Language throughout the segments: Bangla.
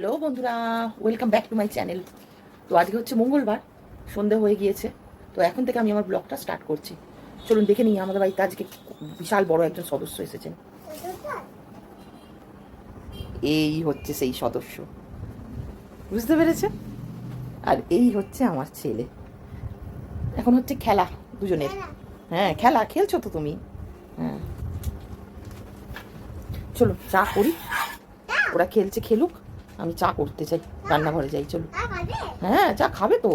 হ্যালো বন্ধুরা welcome back to my channel তো আজকে হচ্ছে মঙ্গলবার সন্ধে হয়ে গিয়েছে। তো এখন থেকে আমি আমার ব্লগটা স্টার্ট করছি। চলুন দেখে নিই আমাদের বাড়িতে আজকে বিশাল বড় একজন সদস্য এসেছেন। এই হচ্ছে সেই সদস্য। বুঝতে পেরেছে আর এই হচ্ছে আমার ছেলে। এখন হচ্ছে খেলা দুজনের। হ্যাঁ খেলা খেলছো তো তুমি? হ্যাঁ। চলো চা করি। ওরা খেলছে খেলুক। আমি চা করতে চাই, রান্নাঘরে যাই চলো হ্যাঁ চা খাবে তো।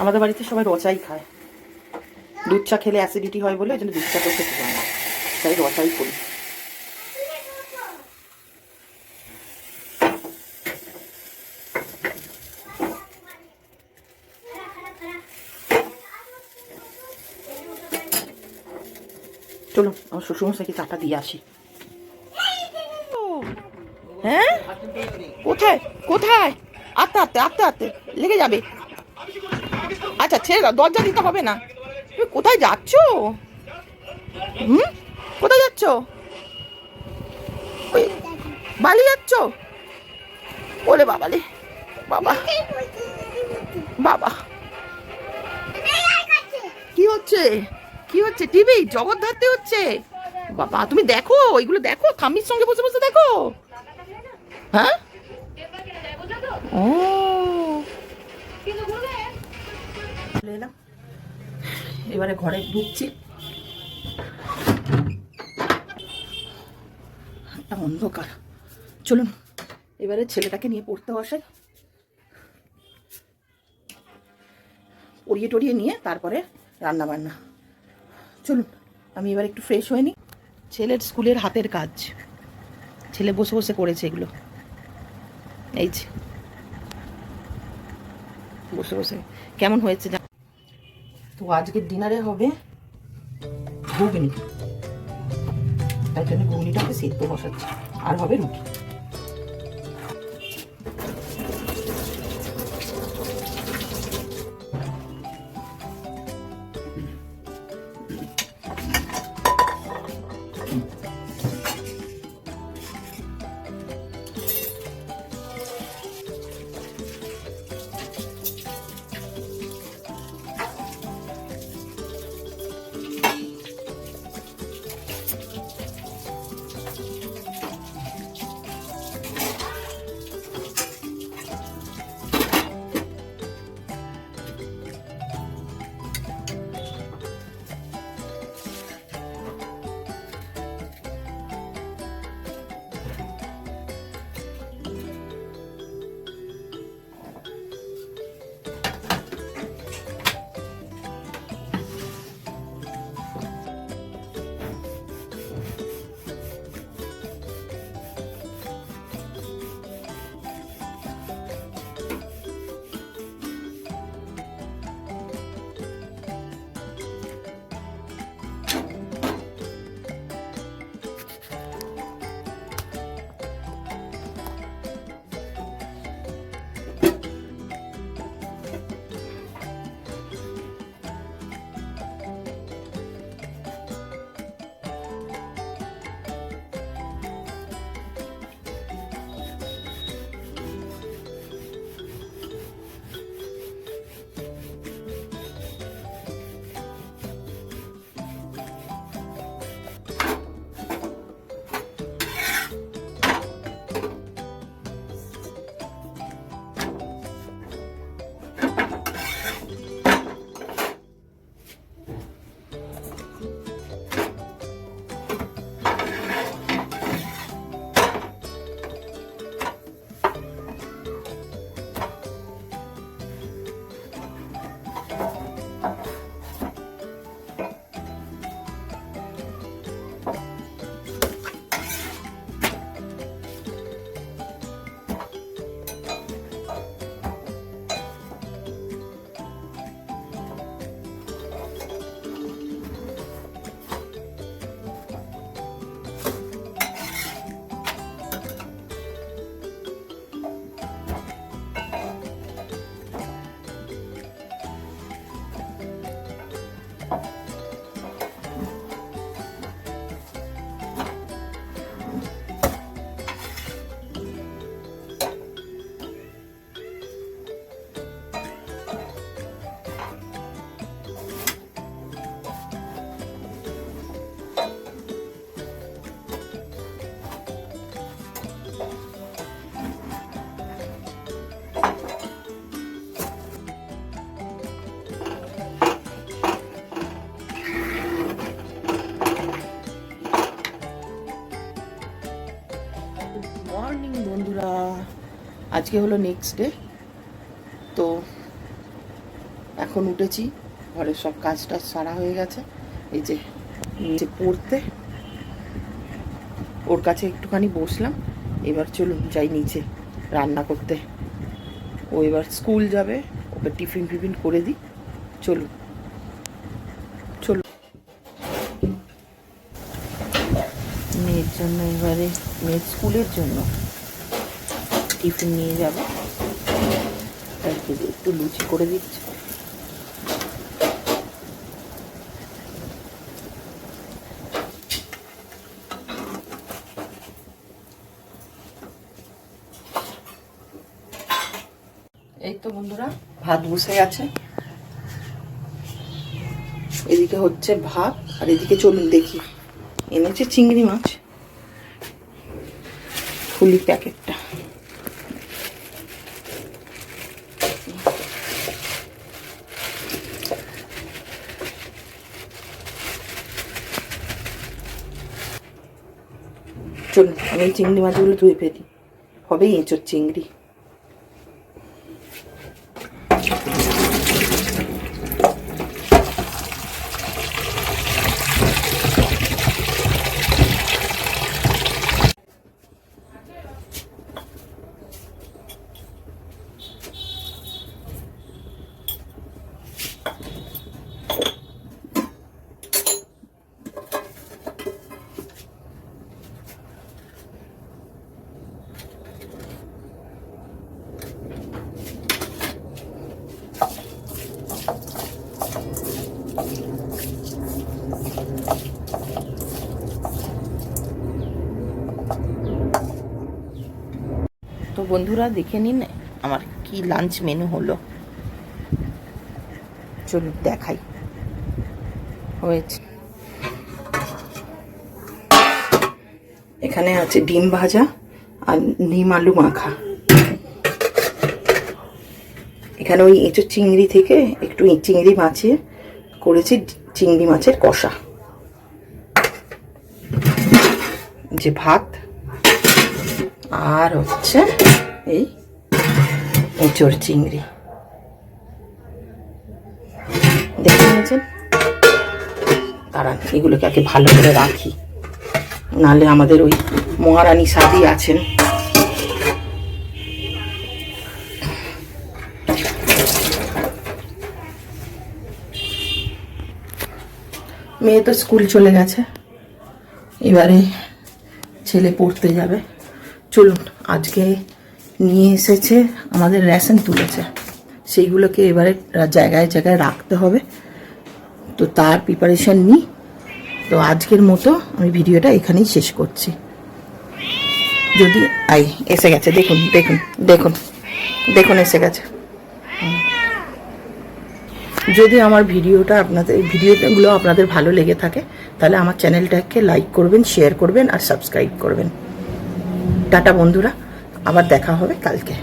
আমাদের বাড়িতে সবাই রচাই খায়। দুধ চা খেলে অ্যাসিডিটি হয় বলে ওই জন্য দুধ চা করতে খেতে হয় না। তাই রচাই করি। চলো আমার শ্বশুরমশাইকে চাটা দিয়ে আসি। হ্যাঁ? কোথায়? কোথায়? আস্তে আস্তে আস্তে আস্তে লেগে যাবে। আচ্ছা ছেড়ে দাও দরজা দিতে হবে না। তুমি কোথায় যাচ্ছ? হুম? কোথায় যাচ্ছ? ওই, বালি যাচ্ছ? ওরে বাবালে বাবা। বাবা। কি হচ্ছে? কি হচ্ছে? টিভি? জগৎ ধরতে হচ্ছে? বাবা, তুমি দেখো, ওইগুলো দেখো ঠাম্মির সঙ্গে বসে বসে দেখো। হ্যাঁ? ও। এলাম এবারে ঘরে ঢুকছি। একটা অন্ধকার। চলুন, এবারে ছেলেটাকে নিয়ে পড়তে বসাই। পড়িয়ে টড়িয়ে নিয়ে তারপরে রান্না বান্না চলুন আমি এবার একটু ফ্রেশ হয়ে নিই ছেলের স্কুলের হাতের কাজ। ছেলে বসে বসে করেছে এগুলো। এই যে। বসে বসে। কেমন হয়েছে জান তো আজকের ডিনারে হবে ঘুগনি। তাই জন্য ঘুগনিটাকে সেদ্ধ বসাচ্ছি। আর হবে রুটি। আজকে হলো নেক্সট ডে তো এখন উঠেছি ঘরের সব কাজ টাজ সারা হয়ে গেছে, এই যে নিচে পড়তে, ওর কাছে একটুখানি বসলাম, এবার চলুন যাই নিচে রান্না করতে, ও এবার স্কুল যাবে, ওকে টিফিন ফিফিন করে দিই, চলুন চলুন। মেয়ের জন্য এবারে, মেয়ের স্কুলের জন্য। টিফিন নিয়ে যাবে। একটু লুচি করে দিচ্ছি। এই তো বন্ধুরা, ভাত বসে আছে এদিকে হচ্ছে ভাত, আর এদিকে চলুন দেখি। এনেছে চিংড়ি মাছ। ফুলি প্যাকেটটা। চলুন আমি চিংড়ি মাছগুলো ধুয়ে ফেলি। হবে এঁচোর চিংড়ি। তো বন্ধুরা, দেখে নিন আমার কি লাঞ্চ মেনু হলো। চলুন দেখাই। হয়েছে। এখানে আছে ডিম ভাজা আর নিম আলু মাখা। এখানে ওই এঁচো চিংড়ি থেকে একটু চিংড়ি মাছে করেছি চিংড়ি মাছের কষা। যে ভাত আর হচ্ছে এই এঁচোর চিংড়ি। দেখে নিয়েছেন দাঁড়ান, এগুলোকে আগে ভালো করে রাখি। নাহলে আমাদের ওই মহারানী সাদি আছেন। মেয়ে তো স্কুল চলে গেছে। এবারে ছেলে পড়তে যাবে। চলুন, আজকে নিয়ে এসেছে, আমাদের রেশন তুলেছে। সেইগুলোকে এবারে জায়গায় জায়গায় রাখতে হবে। তো তার প্রিপারেশন নিই। তো আজকের মতো আমি ভিডিওটা এখানেই শেষ করছি। যদি, আই, এসে গেছে, দেখুন দেখুন দেখুন দেখুন, এসে গেছে। যদি আমার ভিডিওটা আপনাদের ভিডিওগুলো আপনাদের ভালো লেগে থাকে, তাহলে আমার চ্যানেলটাকে লাইক করবেন শেয়ার করবেন আর সাবস্ক্রাইব করবেন। টাটা বন্ধুরা, আবার দেখা হবে কালকে।